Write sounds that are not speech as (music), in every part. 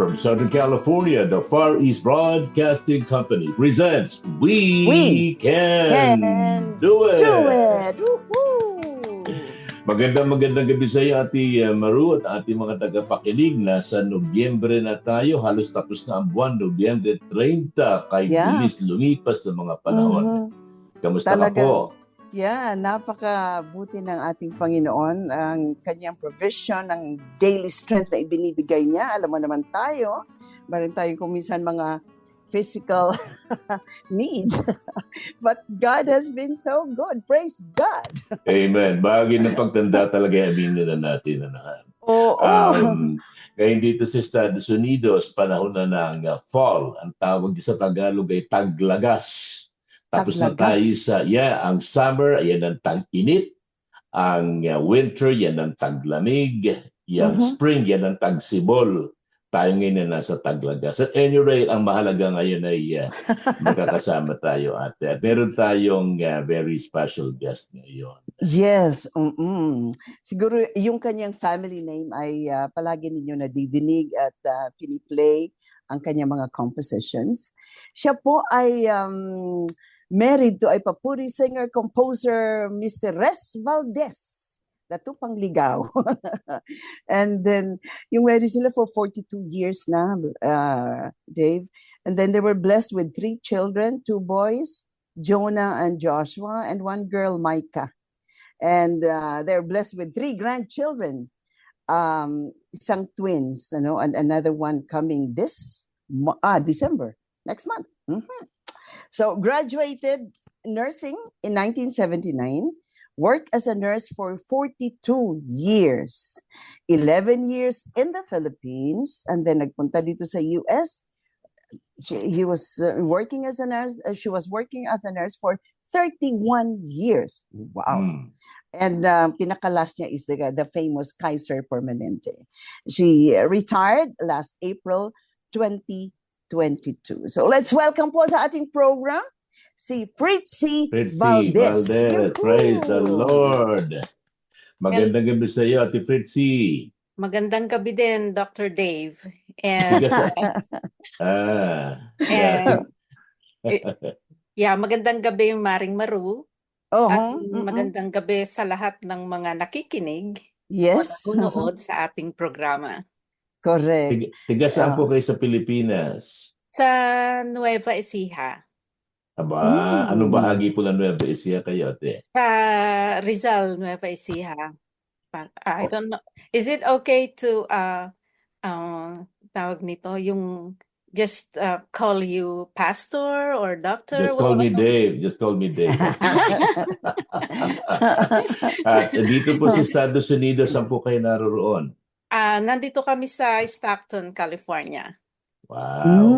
From Southern California, the Far East Broadcasting Company presents We, We Can, Can Do It! Do it! Woohoo! Magandang magandang gabi sa iyo, Ati uh, Maru at ating mga tagapakinig. Nasa Nobyembre na tayo. Halos tapos na ang buwan. Nobyembre 30. Kay Yeah. bilis lumipas ng mga panahon. Mhm. Kamusta Talaga. ka po? Yeah, napakabuti ng ating Panginoon ang kanyang provision, ang daily strength na ibinibigay niya. Alam mo naman tayo, meron tayong kumisan mga physical (laughs) needs. (laughs) But God has been so good. Praise God. (laughs) Amen. Bagay ng pagtanda talaga aminin na natin. Ano, Oo. Um, ngayon dito sa Estados Unidos, panahon na ng uh, fall. Ang tawag sa Tagalog ay taglagas. Tapos na Taglagas. tayo sa, yeah, ang summer, yan ang tag-init. Ang uh, winter, yan ang taglamig. Yung Mhm. spring, yan ang tagsibol. Tayo ngayon na nasa taglagas. At any rate, ang mahalaga ngayon ay uh, (laughs) magkakasama tayo at uh, meron tayong uh, very special guest ngayon. Yes. mm Siguro yung kanyang family name ay ah, palagi ninyo nadidinig at ah, piniplay ang kanyang mga compositions. Siya po ay um, married to ay papuri singer, composer, Mr. Res Valdez. Dato pang ligaw. (laughs) and then, yung married sila for 42 years na, uh, Dave. And then they were blessed with three children, two boys, Jonah and Joshua, and one girl, Micah and uh, they're blessed with three grandchildren um twins you know and another one coming this ah december next month Mhm. So graduated nursing in 1979 worked as a nurse for 42 years 11 years in the philippines and then nagpunta dito sa US she, he was uh, working as a nurse uh, she was working as a nurse for 31 years wow Hmm. and um, pinakalas niya is the the famous Kaiser Permanente. She retired last April 2022. So let's welcome po sa ating program si Fritzy, Fritzy Valdez. Valdez. Praise the Lord. Magandang gabi sa iyo, Ate Fritzy. Magandang gabi din, Dr. Dave. And, Bigas (laughs) Ah. and yeah, magandang gabi, Maring Maru. Oh, At mm-mm. magandang gabi sa lahat ng mga nakikinig o Yes, nanonood sa ating programa. Correct. Tiga, tiga saan Ah. po kayo sa Pilipinas? Sa Nueva Ecija, Aba, Mm. anong bahagi po ng Nueva Ecija kayo, ate? sa Rizal, Nueva Ecija. Pa- I don't know. Is it okay to uh, uh, tawag nito, yung just uh, call you pastor or doctor? Just call me Dave. Just call me Dave. At (laughs) (laughs) dito po sa Estados Unidos, saan po kayo naroroon? Ah, nandito kami sa Stockton, California. Wow.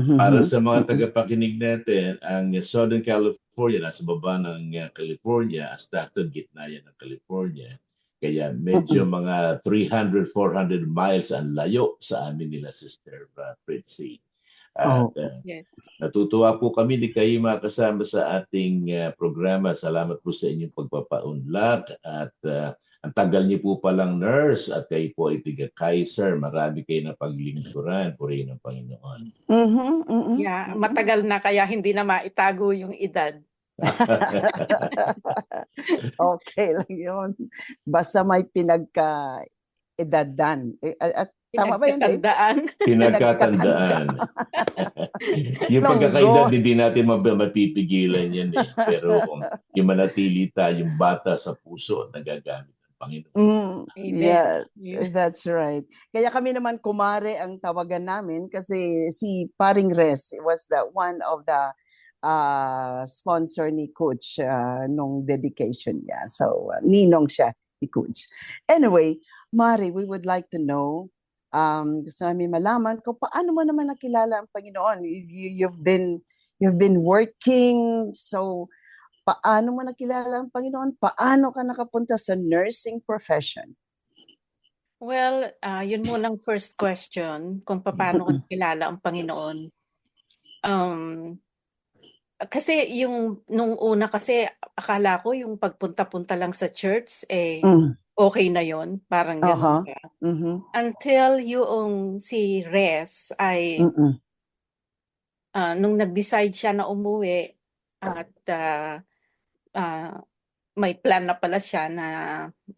Mhm. Para sa mga tagapakinig natin, ang Southern California, nasa baba ng uh, California, Stockton, gitna yan ng California. Kaya medyo mga 300, 400 miles ang layo sa amin nila, Sister uh, Fritzy. At Oh. uh, Yes. natutuwa po kami ni kayo makasama sa ating uh, programa. Salamat po sa inyong pagpapaunlak at uh, ang tagal niyo po palang nurse at kayo po ay tiga Kaiser. Marami kayo na paglingkuran. Purihin ng Panginoon. Mhm, mhm, Yeah, mhm. matagal na kaya hindi na maitago yung edad. (laughs) (laughs) okay lang yun. Basta may pinagka-edadan. Eh, At Tama ba yun? (laughs) Pinagkatandaan. Pinagkatandaan. yung pagkakaedad, hindi natin mapipigilan yan eh. Pero kung yung manatili tayong bata sa puso, nagagamit Panginoon. Mm, Amen. yeah, Yeah. that's right. Kaya kami naman kumare ang tawagan namin kasi si Paring Res was the one of the uh, sponsor ni Coach uh, nung dedication niya. So, uh, ninong siya ni Coach. Anyway, Mari, we would like to know, um, gusto namin malaman kung paano mo naman nakilala ang Panginoon. You, you- you've been you've been working. So, paano mo nakilala ang Panginoon? Paano ka nakapunta sa nursing profession? Well, ah, yun munang first question, kung paano ko nakilala ang Panginoon. Um, kasi yung nung una kasi akala ko yung pagpunta-punta lang sa church eh Mm. okay na yon, parang ganun ka. Mhm. Until yung si Res ay Mm-mm. ah, nung nag-decide siya na umuwi at ah, ah, may plan na pala siya na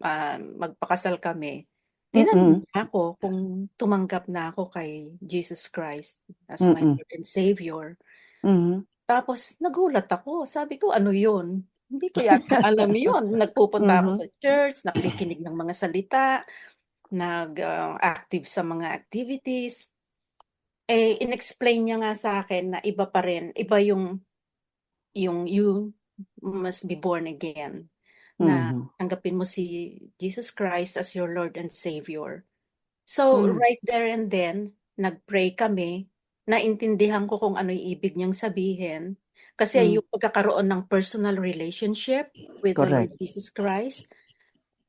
ah, magpakasal kami. Tinanong niya ako kung tumanggap na ako kay Jesus Christ as my Mm-mm. Lord and Savior. Mhm. Tapos nagulat ako. Sabi ko, ano yun? Hindi ko yata alam yun. (laughs) Nagpupunta ako Mhm. sa church, nakikinig ng mga salita, nag-active sa mga activities. Eh, inexplain niya nga sa akin na iba pa rin. Iba yung, yung you must be born again. Na Mhm. tanggapin mo si Jesus Christ as your Lord and Savior. So, Mm. right there and then, nag-pray kami. Naintindihan ko kung ano ibig niyang sabihin. Kasi Mm. yung pagkakaroon ng personal relationship with Lord Correct. Jesus Christ,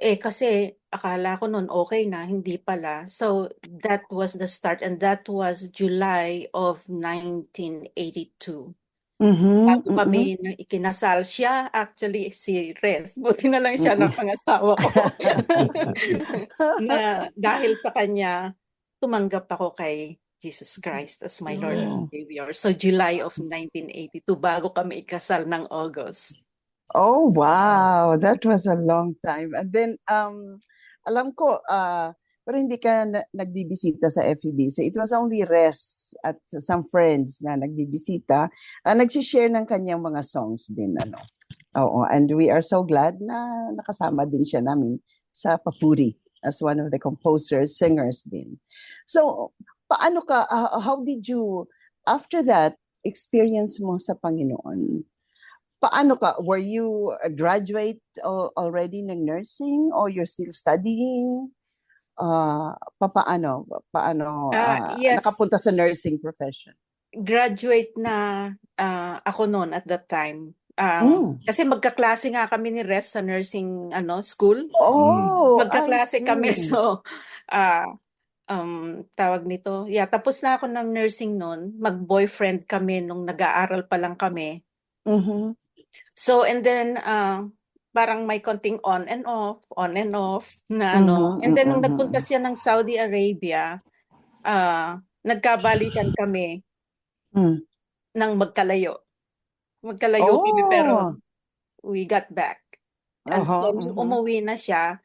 eh kasi akala ko noon okay na, hindi pala. So, that was the start and that was July of 1982. Mhm. Bago kami na ikinasal siya, actually si Res. (laughs) Buti na lang siya Mm-mm. ng pangasawa ko. (laughs) na dahil sa kanya, tumanggap ako kay Jesus Christ as my Lord and Oh. Savior. So July of 1982, bago kami ikasal ng August. Oh, wow. That was a long time. And then, um, alam ko, uh, pero hindi ka na, nagbibisita sa FEBC. It was only Res at some friends na nagbibisita. Uh, nagsishare ng kanyang mga songs din. Ano. Oo, and we are so glad na nakasama din siya namin sa Papuri as one of the composers, singers din. So, paano ka, uh, how did you, after that, experience mo sa Panginoon? paano ka? Were you a graduate al- already ng nursing or you're still studying? Uh, papaano? Paano Ah, ah, yes. nakapunta sa nursing profession? Graduate na ah, ako noon at that time. Ah, Mm. Kasi magkaklase nga kami ni Res sa nursing ano school. Oh, Magkaklase kami. So, ah um, tawag nito. Yeah, tapos na ako ng nursing noon. Mag-boyfriend kami nung nag-aaral pa lang kami. Mhm. So, and then, uh, parang may konting on and off, on and off na ano. Mhm, And then, nung mhm, nagpunta siya ng Saudi Arabia, uh, nagkabalikan kami Mm. ng magkalayo. Magkalayo kami, pero Oh. we got back. And Aha, so, mhm. umuwi na siya,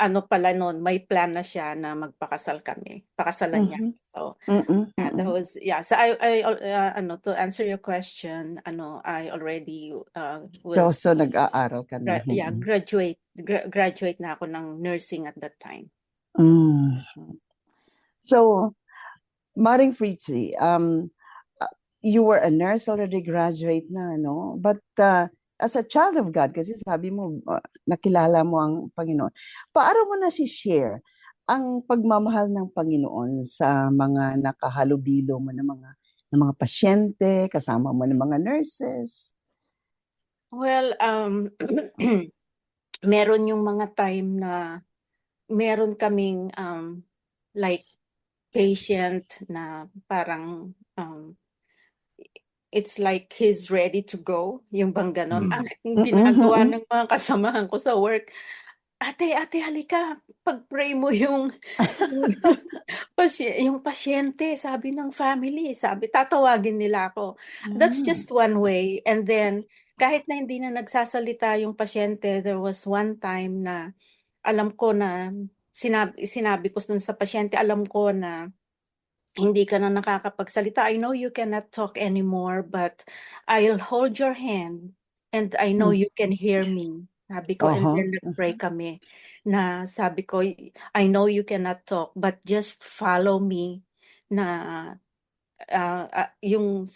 ano pala noon, may plan na siya na magpakasal kami. Pakasalan niya. Mhm. So, Mm-mm, Yeah, that was yeah. So I I uh, ano to answer your question, ano I already uh So, was so nag-aaral ka na. gra- yeah, graduate gra- graduate na ako ng nursing at that time. Mm. So, Maring Fritzi, um, uh, you were a nurse already, graduate na, no? But uh, as a child of God, kasi sabi mo, uh, nakilala mo ang Panginoon, paano mo na si-share ang pagmamahal ng Panginoon sa mga nakahalubilo mo ng mga ng mga pasyente, kasama mo ng mga nurses? Well, um (clears throat) meron yung mga time na meron kaming um like patient na parang um it's like he's ready to go, yung bang ganon. Mm. Ang ginagawa ng mga kasamahan ko sa work, ate, ate, halika, pag-pray mo yung (laughs) yung pasyente, sabi ng family, sabi, tatawagin nila ako. That's Mm. just one way. And then, kahit na hindi na nagsasalita yung pasyente, there was one time na alam ko na sinabi, sinabi ko dun sa pasyente, alam ko na hindi ka na nakakapagsalita. I know you cannot talk anymore, but I'll hold your hand and I know Mm. you can hear me. Sabi ko, and Aha. then nag-pray kami na sabi ko, I know you cannot talk, but just follow me na ah, ah, yung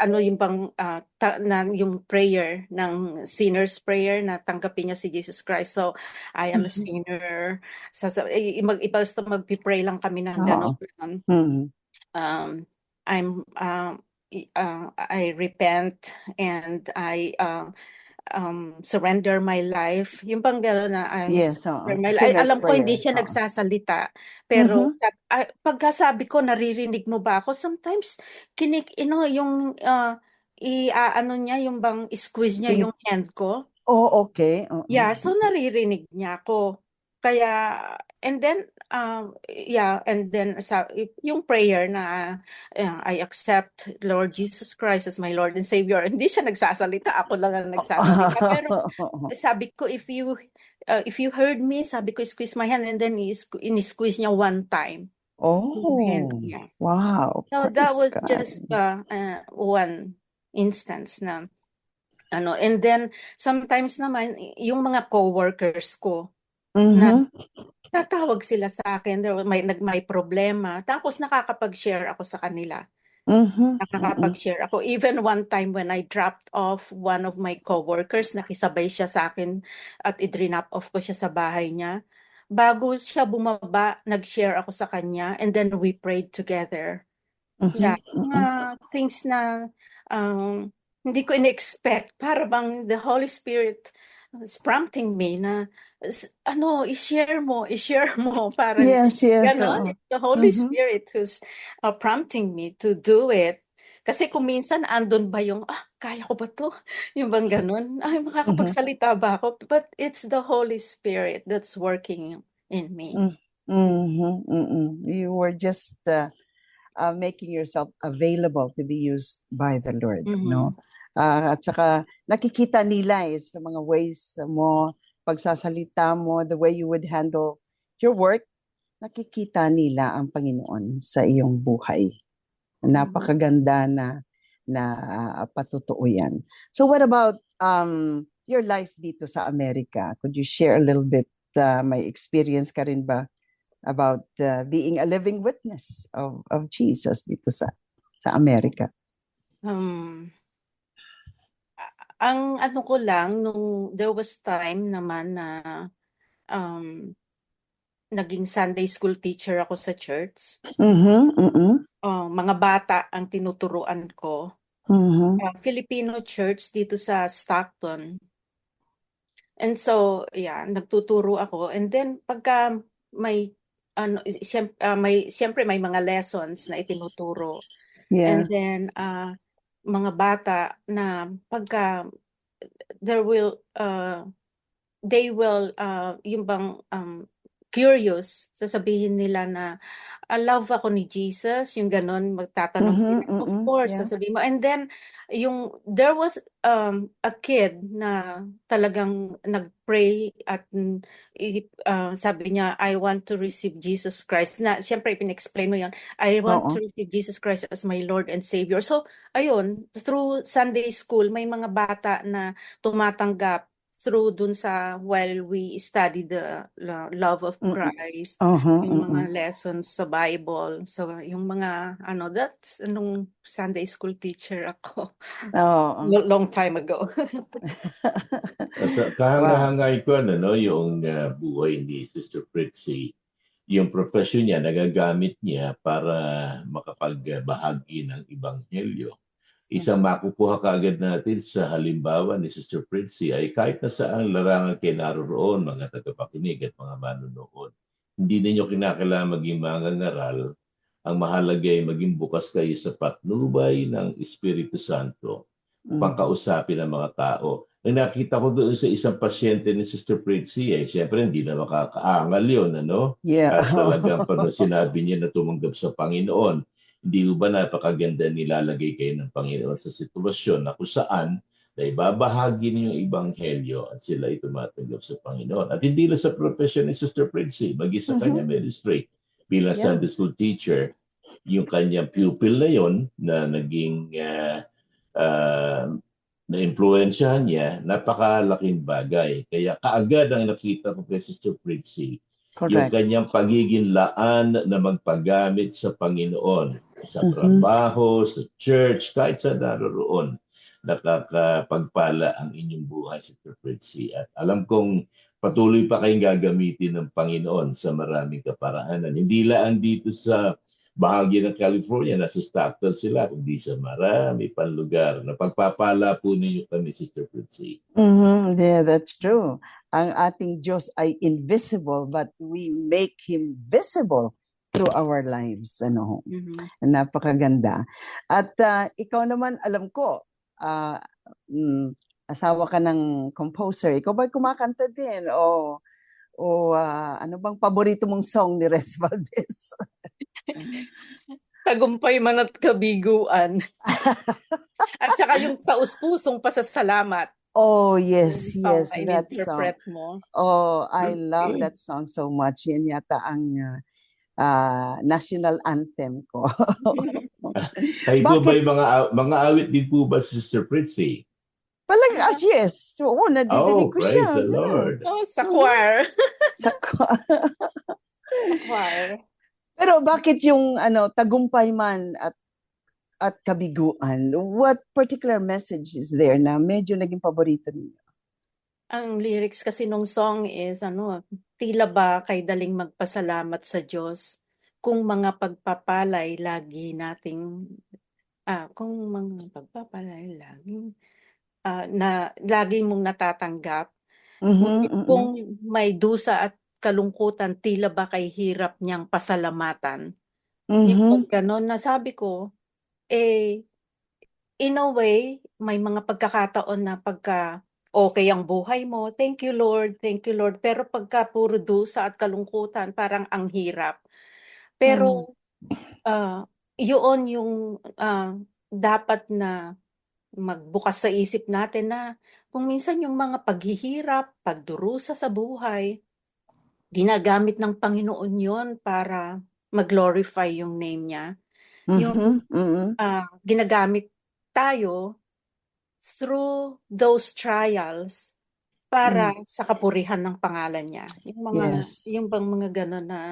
ano yung bang ah, ta- na yung prayer ng sinner's prayer na tanggapin niya si Jesus Christ. So I am a Mhm. sinner. Sa, sa eh, mag basta magpi-pray lang kami ng gano'n. Mm. Um I'm um uh, I repent and I uh, um, surrender my life. Yung bang gano'n na I Yes, surrender my life. Ay, alam ko hindi prayer, siya oo. nagsasalita. Pero Mhm. sab- ah, pagkasabi ko, naririnig mo ba ako? Sometimes, kinik, you know, yung uh, i ano niya, yung bang squeeze niya yung hand ko. Oh, okay. Oo. Yeah, so naririnig niya ako. Kaya, and then, um, yeah, and then sa yung prayer na uh, I accept Lord Jesus Christ as my Lord and Savior. (laughs) Hindi siya nagsasalita, ako lang ang nagsasalita. Pero (laughs) sabi ko, if you uh, if you heard me, sabi ko, squeeze my hand and then in-squeeze niya one time. oh, And, yeah. wow. So that was God. just uh, uh, one instance na ano and then sometimes naman yung mga coworkers ko Mhm. tatawag sila sa akin there may nag may problema tapos nakakapag-share ako sa kanila Mhm. nakakapag-share ako even one time when I dropped off one of my coworkers nakisabay siya sa akin at i-drop off ko siya sa bahay niya bago siya bumaba nag-share ako sa kanya and then we prayed together Mhm. Yeah, Mhm. mga things na um, hindi ko in-expect. Para bang the Holy Spirit is prompting me na ano, i-share mo, (laughs) i-share mo. Parang Yes, yes. ganon. oo. It's the Holy Mhm. Spirit who's uh, prompting me to do it. Kasi kung minsan andun ba yung, ah, kaya ko ba to? (laughs) Yung bang ganon? Ay, makakapagsalita ba ako? But it's the Holy Spirit that's working in me. Mm. Mhm, mhm. You were just uh, uh, making yourself available to be used by the Lord, Mhm. no? Ah, at saka nakikita nila eh, sa mga ways mo, pagsasalita mo, the way you would handle your work, nakikita nila ang Panginoon sa iyong buhay. Napakaganda na na ah, patotoo yan. So what about um your life dito sa Amerika? Could you share a little bit uh, may experience ka rin ba about uh, being a living witness of of Jesus dito sa sa Amerika? Um, ang ano ko lang, nung there was time naman na um, naging Sunday school teacher ako sa church. Mhm. Mhm. Uh, mga bata ang tinuturuan ko. Mhm. Uh, Filipino church dito sa Stockton. And so, yeah, nagtuturo ako. And then, pagka may, ano, siyem- ah, may, siyempre may mga lessons na itinuturo. Yeah. And then, uh, mga bata na pagka there will, uh, they will, uh, yung bang um, curious, sasabihin nila na, "Ah, love ako ni Jesus, yung ganon, magtatanong Mhm, sila. Of mhm, course, yeah. sasabihin mo. And then, yung, there was um, a kid na talagang nag-pray at mm, i- uh, sabi niya, I want to receive Jesus Christ. Na, siyempre, pinexplain mo yun. I want Oo. to receive Jesus Christ as my Lord and Savior. So, ayun, through Sunday school, may mga bata na tumatanggap through dun sa while we study the lo- love of. Christ, Uh-huh, yung mga lessons sa Bible. So, yung mga, ano, that's nung Sunday school teacher ako. (laughs) Lo- Long time ago. (laughs) Kahanga-hangay ko ano, no, yung uh, buhay ni Sister Fritzy, yung profession niya, nagagamit niya para makapagbahagi ng Ibanghelyo. Isang makukuha kaagad natin sa halimbawa ni Sister Fritzy ay kahit na saan larangan kayo naroon, mga tagapakinig at mga manunood. Hindi ninyo kinakailangan maging mga ngaral. Ang mahalaga ay maging bukas kayo sa patnubay ng Espiritu Santo Mm. pangkausapin ng mga tao. Ang nakita ko doon sa isang pasyente ni Sister Fritzy, eh, siyempre hindi na makakaangal yun, ano? Yeah. At (laughs) talagang pano sinabi niya na tumanggap sa Panginoon, hindi mo ba napakaganda nilalagay kayo ng Panginoon sa sitwasyon na kung saan na ibabahagi niyo yung Ibanghelyo at sila ay tumatanggap sa Panginoon. At hindi lang sa profession ni Sister Fritzy, bagi sa Mhm. kanya ministry bilang Yeah. Sunday school teacher, yung kanyang pupil na yon na naging ah, uh, na-impluensyahan niya, napakalaking bagay. Kaya kaagad ang nakita ko kay Sister Fritzy, yung Correct. kanyang pagiging laan na magpagamit sa Panginoon, sa Mhm. trabaho, sa church, kahit sa naroon. Nakakapagpala ang inyong buhay, Sister Fritzy. At alam kong patuloy pa kayong gagamitin ng Panginoon sa maraming kaparaanan. Hindi lang dito sa bahagi ng California, nasa Stockton sila, kundi sa marami pang lugar. Napagpapala po ninyo kami, Sister Fritzy. Mhm, Yeah, that's true. Ang ating Diyos ay invisible but we make Him visible through our lives. Ano, Mhm. napakaganda. At ah, ikaw naman, alam ko, ah, mm, asawa ka ng composer. Ikaw ba kumakanta din? O, o ah, ano bang paborito mong song ni Res Valdez? (laughs) Tagumpay man at kabiguan. (laughs) At saka yung taus-pusong pasasalamat. Oh, yes, yes, that song. mo. Oh, I love that song so much. Yan yata ang ah, ah, national anthem ko. (laughs) Kayo po ba yung mga, mga awit din po ba, Sister Fritzy? Palag, ah, yes. Oo, nadidinig Oh, ko praise siya. the Lord. Oh, sa choir. (laughs) Sa kwa- Sa choir. Pero bakit yung ano tagumpay man at at kabiguan? What particular message is there na medyo naging paborito ninyo? Ang lyrics kasi nung song is ano, tila ba kay daling magpasalamat sa Diyos kung mga pagpapalay lagi nating ah kung mga pagpapalay lagi ah, na lagi mong natatanggap Mhm, Ngunit mhm. kung may dusa at kalungkutan tila ba kay hirap niyang pasalamatan yung Mhm. pag ganon na sabi ko eh in a way may mga pagkakataon na pagka okay ang buhay mo. Thank you Lord. Thank you Lord. Pero pagka puro dusa at kalungkutan parang ang hirap. Pero ah yun yung ah, dapat na magbukas sa isip natin na kung minsan yung mga paghihirap, pagdurusa sa buhay, ginagamit ng Panginoon yon para mag-glorify yung name niya. Yung Mhm, mhm. ah, ginagamit tayo through those trials para sa kapurihan ng pangalan niya. Yung mga Yes. yung bang mga gano'n na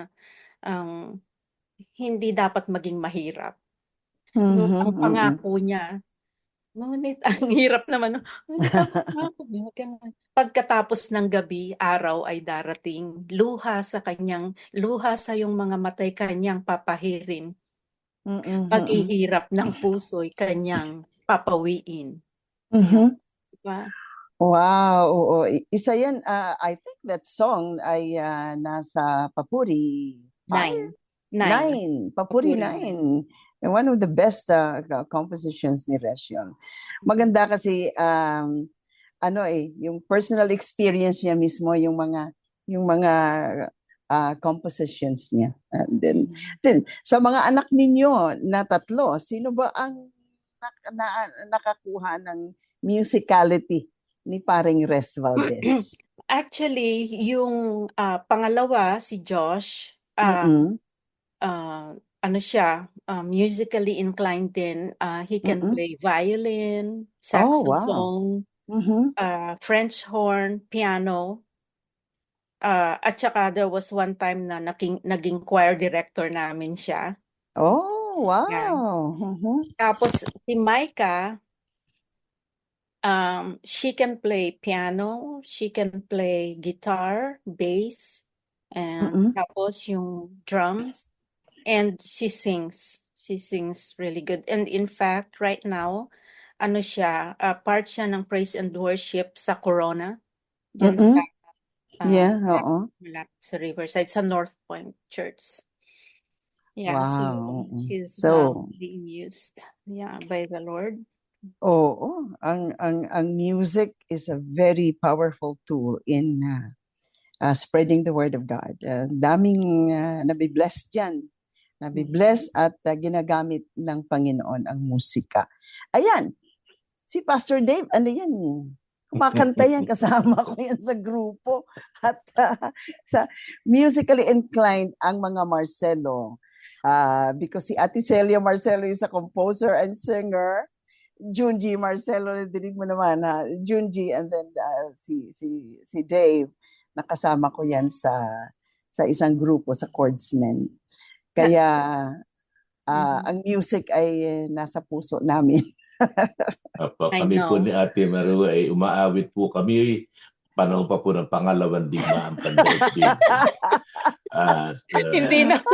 ang hindi dapat maging mahirap. Mhm, ang pangako niya, ngunit (laughs) ang hirap naman, no? Pagkatapos ng gabi, araw ay darating, luha sa kanyang, luha sa yung mga matay kanyang papahirin, Mhm, mhm. paghihirap ng puso'y kanyang papawiin. Mhm. Diba? Wow, oo. I- Isa yan, ah, I think that song ay ah, nasa Papuri Nine. five? Nine. Nine. Papuri Papuri nine. And One of the best ah, co- compositions ni Resyon. Maganda kasi um, ano eh, yung personal experience niya mismo, yung mga yung mga ah, compositions niya. And then, then sa mga anak ninyo na tatlo, sino ba ang nak- na- nakakuha ng musicality ni paring Res Valdez? (clears throat) Actually, yung ah, pangalawa, si Josh, ah, Mm-mm. ah, ano siya, ah, musically inclined din. Ah, he can Mm-mm. play violin, Oh, wow. saxophone, Mhm. ah, French horn, piano. Ah, at saka there was one time na naging, naging choir director namin siya. Oh, Wow. Mhm. Tapos si Micah, um, she can play piano, she can play guitar, bass, and Mm-mm. tapos yung drums, and she sings. She sings really good. And in fact, right now, ano siya, uh, part siya ng praise and worship sa Corona, Mm-mm. sa, uh, Yeah, oo. sa Riverside, sa North Point Church. Yeah, Wow. so she's So, being used, yeah, by the Lord. oo, ang ang ang music is a very powerful tool in uh, uh, spreading the word of God. Uh, daming uh, nabibless diyan. Nabibless at uh, ginagamit ng Panginoon ang musika. Ayan, si Pastor Dave, ano yan? Kumakanta yan, (laughs) kasama ko yan sa grupo. At (laughs) uh, sa musically inclined ang mga Marcelo. Uh, because si Ate Celia Marcelo is a composer and singer. Junji Marcelo, dinig mo naman ha. Junji and then uh, si si si Dave nakasama ko yan sa sa isang grupo sa Chordsmen. Kaya ah, Mhm. ang music ay nasa puso namin. (laughs) Apo, kami po ni Ate Maru ay umaawit po kami panahon pa po ng pangalawang digmaan pandemic. (laughs) At uh, (laughs) Hindi na. (laughs)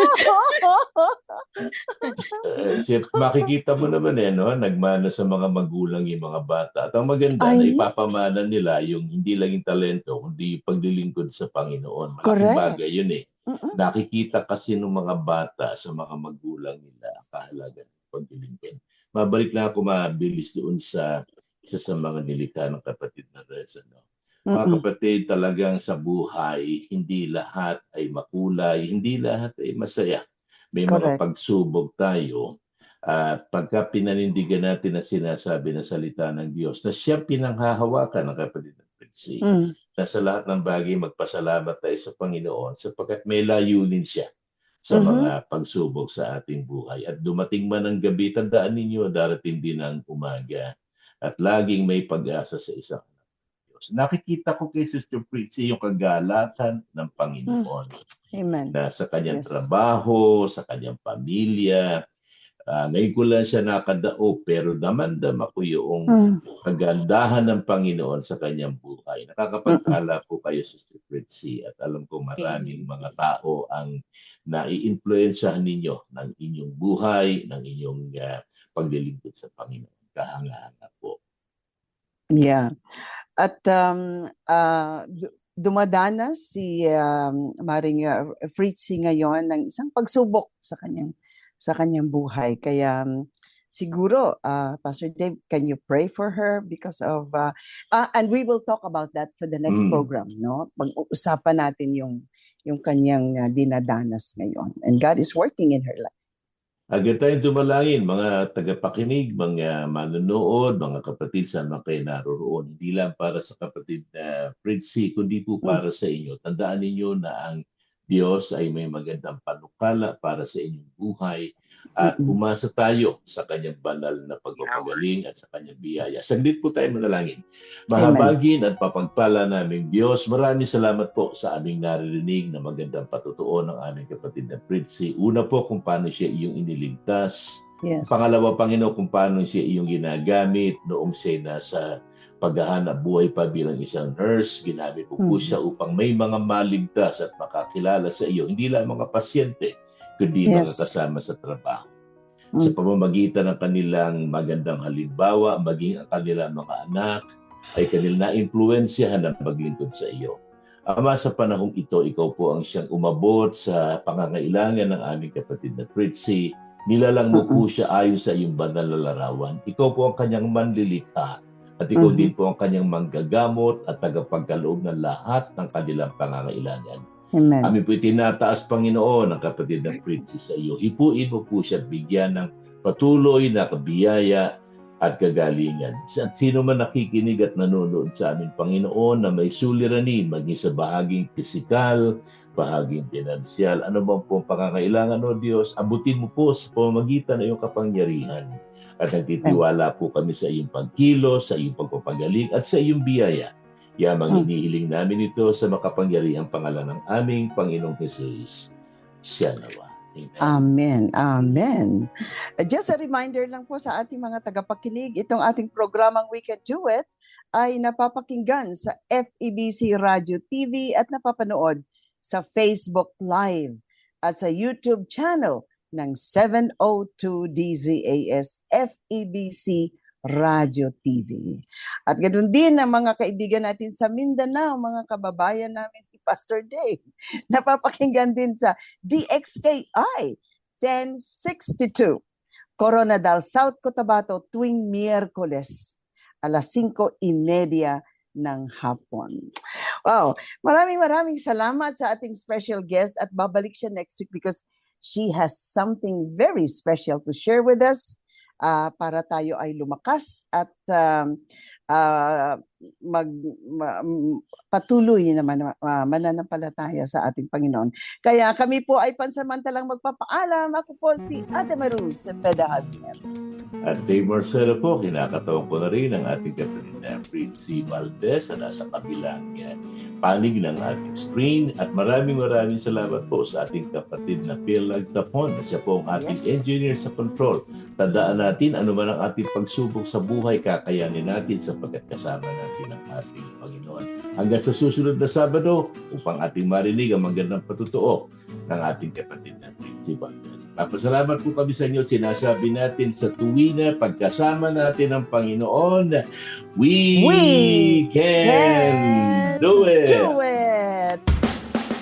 siya- makikita mo naman eh, no? nagmana sa mga magulang yung mga bata. At ang maganda na Ay. ipapamana nila yung hindi lang yung talento, kundi yung paglilingkod sa Panginoon. Malaking Correct. bagay yun eh. Mm-mm. nakikita kasi ng mga bata sa mga magulang nila ang kahalagan ng paglilingkod. Mabalik na ako mabilis doon sa isa sa mga nilikha ng kapatid na Reza. No? Mga kapatid, talagang sa buhay, hindi lahat ay makulay, hindi lahat ay masaya. May mga Correct. pagsubok tayo. At pagka pinanindigan natin na sinasabi ng salita ng Diyos, na siya pinanghahawakan ng kapatid ng Prince Mm. na sa lahat ng bagay magpasalamat tayo sa Panginoon sapagkat may layunin siya sa Mhm. mga pagsubok sa ating buhay. At dumating man ang gabi, tandaan ninyo, darating din ang umaga. At laging may pag-asa sa isang Diyos. Nakikita ko kay Sister Pritzy yung kagalatan ng Panginoon Amen. na sa kanyang Yes. trabaho, sa kanyang pamilya. Ah, ngayon ko lang siya nakadao pero damandam ako yung Mm. kagandahan ng Panginoon sa kanyang buhay. Nakakapagkala po kayo, Sister Fritzy, at alam ko maraming mga tao ang nai-influensyahan ninyo ng inyong buhay, ng inyong uh, paglilingkod sa Panginoon. Kahanga-hanga po. Yeah. At um, ah, du- dumadanas si um, Maring uh, Fritzy ngayon ng isang pagsubok sa kanyang sa kanyang buhay. Kaya um, siguro, uh, Pastor Dave, can you pray for her because of uh, ah, and we will talk about that for the next Mm. program, no? Pag-uusapan natin yung yung kanyang uh, dinadanas ngayon. And God is working in her life. Agad tayong dumalangin, mga tagapakinig, mga manonood, mga kapatid sa mga kayo naroroon. Hindi lang para sa kapatid na Fritzy, kundi po para sa inyo. Tandaan ninyo na ang Diyos ay may magandang panukala para sa inyong buhay at umasa tayo sa kanyang banal na pagpapagaling at sa kanyang biyaya. Saglit po tayo manalangin. Mahabagin at papagpala naming Diyos, maraming salamat po sa aming naririnig na magandang patutuo ng aming kapatid na Fritzy. Una po kung paano siya iyong iniligtas. Yes. Pangalawa, Panginoon, kung paano siya iyong ginagamit noong siya nasa paghahanap buhay pa bilang isang nurse. Ginamit po po Mhm. siya upang may mga maligtas at makakilala sa iyo. Hindi lang mga pasyente, kundi mga Yes. kasama sa trabaho. Mm. Sa pamamagitan ng kanilang magandang halimbawa, maging ang kanilang mga anak, ay kanilang na-influensyahan na maglingkod sa iyo. Ama, sa panahong ito, ikaw po ang siyang umabot sa pangangailangan ng aming kapatid na Fritzy. Nilalang mo po siya ayon sa iyong banal na larawan. Ikaw po ang kanyang manlilikha at ikaw Mhm. din po ang kanyang manggagamot at tagapagkaloob ng lahat ng kanilang pangangailangan. Amen. Kami po itinataas, Panginoon, ang kapatid ng Fritzy sa iyo. Hipuin mo po siya bigyan ng patuloy na kabiyaya at kagalingan. At sino man nakikinig at nanonood sa amin, Panginoon, na may suliranin, maging sa bahaging pisikal, bahaging pinansyal, ano bang po ang pangangailangan, O Diyos, abutin mo po sa pamamagitan ng iyong kapangyarihan. At nagtitiwala po kami sa iyong pagkilos, sa iyong pagpapagaling, at sa iyong biyaya. Yamang Mm. inihiling namin ito sa makapangyarihang pangalan ng aming Panginoong Jesus. Siya nawa. Amen. Amen. Amen. Uh, Just a reminder lang po sa ating mga tagapakinig, itong ating programang We Can Do It ay napapakinggan sa FEBC Radio TV at napapanood sa Facebook Live at sa YouTube channel ng 702 DZAS FEBC Radio TV. At ganoon din ang mga kaibigan natin sa Mindanao, mga kababayan namin ni Pastor Dave. (laughs) Napapakinggan din sa DXKI 1062 Coronadal South Cotabato tuwing Miyerkules alas 5.30 ng hapon. Wow, maraming maraming salamat sa ating special guest at babalik siya next week because she has something very special to share with us ah, para tayo ay lumakas at um, ah, mag ma- patuloy naman uh, mananampalataya sa ating Panginoon. Kaya kami po ay pansamantalang magpapaalam. Ako po si Ate Maru sa Peda Javier. At Dave Marcelo po, kinakatawan ko na rin ang ating kapatid na Fritzy Valdez na nasa kabilang panig ng ating screen. At maraming maraming salamat po sa ating kapatid na Phil Agtapon na siya po ang ating Yes. engineer sa control Tandaan natin, ano man ang ating pagsubok sa buhay, kakayanin natin sapagkat kasama natin ang ating Panginoon. Hanggang sa susunod na Sabado, upang ating marinig ang magandang patutuo ng ating kapatid na principal. Papasalamat po kami sa inyo at sinasabi natin sa tuwina, pagkasama natin ang Panginoon, we, We can, do it! Do it!